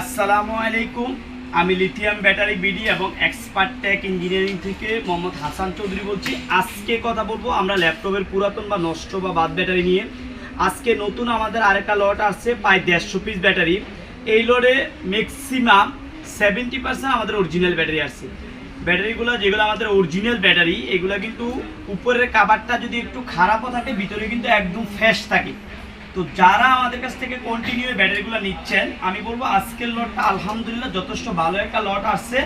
আসসালামু আলাইকুম। আমি লিথিয়াম ব্যাটারি বিডি এবং এক্সপার্ট টেক ইঞ্জিনিয়ারিং থেকে মোহাম্মদ হাসান চৌধুরী বলছি। আজকে কথা বলব আমরা ল্যাপটপের পুরাতন বা নষ্ট বা বাদ ব্যাটারি নিয়ে। আজকে নতুন আমাদের আরেকটা লট আসছে, প্রায় দেড়শো পিস ব্যাটারি। এই লটে ম্যাক্সিমাম সেভেন্টি পার্সেন্ট আমাদের অরিজিনাল ব্যাটারি আসছে। ব্যাটারিগুলো যেগুলো আমাদের অরিজিনাল ব্যাটারি, এগুলো কিন্তু উপরের কাভারটা যদি একটু খারাপও থাকে, ভিতরে কিন্তু একদম ফ্রেশ থাকে। তো যারা আমাদের কাছ থেকে কন্টিনিউ ব্যাটারিগুলো নিচ্ছেন, আমি বলব আজকের লটটা আলহামদুলিল্লাহ যথেষ্ট ভালো একটা লট আসছে।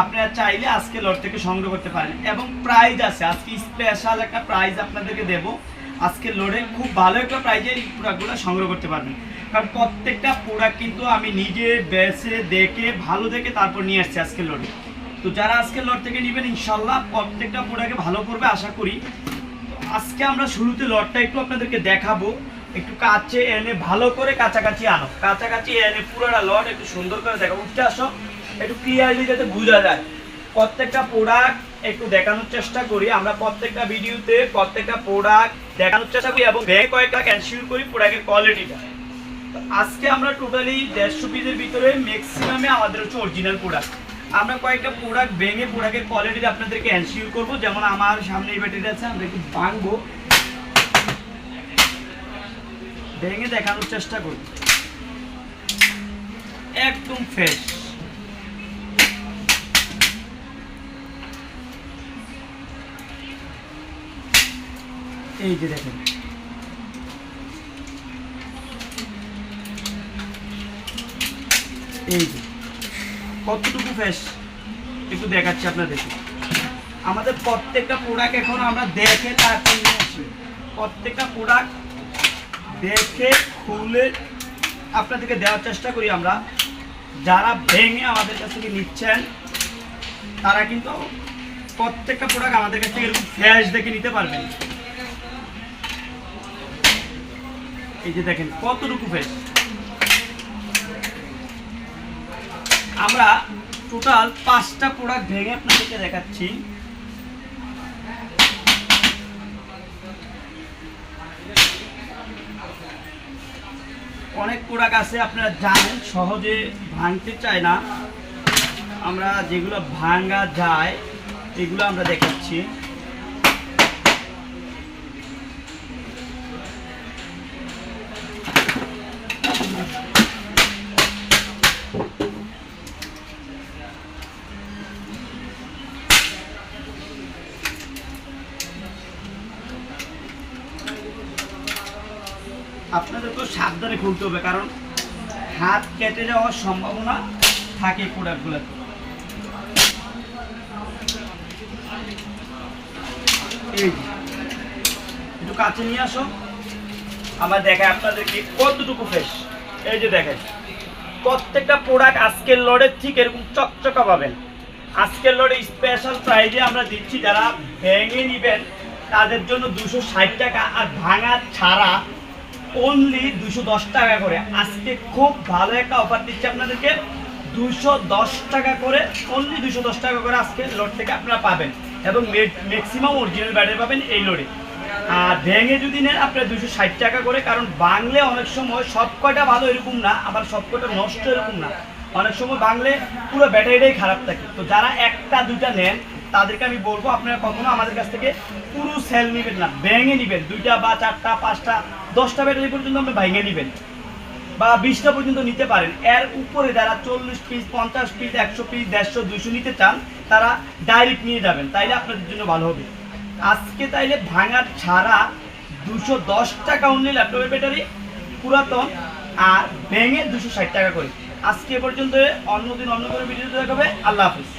আপনারা চাইলে আজকে লট থেকে সংগ্রহ করতে পারেন। এবং প্রাইজ আছে। আজকে স্পেশাল একটা প্রাইজ আপনাদেরকে দেব। আজকের লোডে খুব ভালো একটা প্রাইজে এই প্রোডাক্টগুলো সংগ্রহ করতে পারবেন। কারণ প্রত্যেকটা প্রোডাক্ট কিন্তু আমি নিজে বেছে, দেখে, ভালো দেখে তারপর নিয়ে আসছি আজকের লোডে তো যারা আজকের লট থেকে নেবেন ইনশাল্লাহ প্রত্যেকটা প্রোডাক্টে ভালো করবে, আশা করি। আজকে আমরা শুরুতে লটটা একটু আপনাদেরকে দেখাবো। একটু কাছে এনে ভালো করে কাছাকাছি আনো। কাছাকাছি এনে পুরোটা লট একটু সুন্দর করে দেখো। উঠতে আসো, একটু ক্লিয়ারলি যাতে বোঝা যায়। প্রত্যেকটা প্রোডাক্ট একটু দেখানোর চেষ্টা করি। আমরা প্রত্যেকটা ভিডিওতে প্রত্যেকটা প্রোডাক্ট দেখানোর চেষ্টা করি এবং ব্যাগ কয়েকটা ক্যানসিউর করি প্রোডাক্টের কোয়ালিটিটা আজকে আমরা টোটালি দেড়শো পিসের ভিতরে ম্যাক্সিমামে আমাদের হচ্ছে অরিজিনাল প্রোডাক্ট আমরা কয়েকটা প্রোডাক্ট ভেঙে প্রোডাক্টের কোয়ালিটি আপনাদেরকে এনশিওর করব। যেমন আমার সামনে এই ব্যাটারি আছে, আমরা একটু ভাঙবো। ভেঙে দেখানোর চেষ্টা করি একদম ফ্রেশ এই যে দেখেন। এই যে, কতটুকু ফ্রেশ একটু দেখাচ্ছি আপনাদেরকে। আমাদের প্রত্যেকটা প্রোডাক্ট এখন আমরা দেখে তারপর নিয়ে আসি। প্রত্যেকটা প্রোডাক্ট দেখে, খুলে আপনাদেরকে দেওয়ার চেষ্টা করি আমরা। যারা ভেঙে আমাদের কাছ থেকে নিচ্ছেন, তারা কিন্তু প্রত্যেকটা প্রোডাক্ট আমাদের কাছ থেকে ফ্রেশ দেখে নিতে পারবেন। এই যে দেখেন, কতটুকু ফ্রেশ আমরা টোটাল পাঁচটা প্রোডাক্ট ভেঙে আপনাদেরকে দেখাচ্ছি। অনেক প্রোডাক্ট আছে, আপনারা জানেন, সহজে ভাঙতে চায় না। আমরা যেগুলো ভাঙা যায়, এগুলো আমরা দেখাচ্ছি। আপনাদেরকেও সাবধানে খুলতে হবে, কারণ হাত কেটে যাওয়ার সম্ভাবনা থাকে প্রোডাক্টগুলোতে এই একটু কাছে নিয়ে আসো। আমার দেখায় আপনাদেরকে কতটুকু ফ্রেশ এই যে দেখেন প্রত্যেকটা প্রোডাক্ট আজকের লড়ের ঠিক এরকম চকচকা পাবেন। আজকের লড়ে স্পেশাল প্রাইজে আমরা দিচ্ছি, যারা ভেঙে নেবেন, তাদের জন্য দুশো ষাট টাকা আর ভাঙা ছাড়া অনলি দুশো দশ টাকা করে। আজকে খুব ভালো একটা অফার দিচ্ছি আপনাদেরকে। দুশো দশ টাকা করে অনলি দুশো দশ টাকা করে আজকে লোড থেকে আপনারা পাবেন। এবং ম্যাক্সিমাম অরিজিনাল ব্যাটারি পাবেন এই লোডে আর ভেঙে যদি নেন আপনার দুশো ষাট টাকা করে, কারণ বাংলে অনেক সময় সব কয়টা ভালো এরকম না, আবার সব কয়টা নষ্ট এরকম না। অনেক সময় বাংলে পুরো ব্যাটারিটাই খারাপ থাকে। তো যারা একটা, দুইটা নেন, তাদেরকে আমি বলব, আপনারা কখনো আমাদের কাছ থেকে পুরো সেল নেবেন না, ভেঙে নেবেন। দুইটা বা চারটা, পাঁচটা দশটা ব্যাটারি পর্যন্ত আপনি ভেঙে নেবেন বা বিশটা পর্যন্ত নিতে পারেন। এর উপরে যারা চল্লিশ পিস পঞ্চাশ পিস একশো পিস দেড়শো দুশো নিতে চান, তারা ডাইরেক্ট নিয়ে যাবেন। তাইলে আপনাদের জন্য ভালো হবে। আজকে তাইলে ভাঙার ছাড়া দুশো দশ টাকা অনলি ল্যাপটপের ব্যাটারি, পুরাতন, আর ভেঙে দুশো ষাট টাকা করে। আজকে পর্যন্ত, অন্যদিন অন্য কোনো ভিডিওতে দেখাবে। আল্লাহ হাফিজ।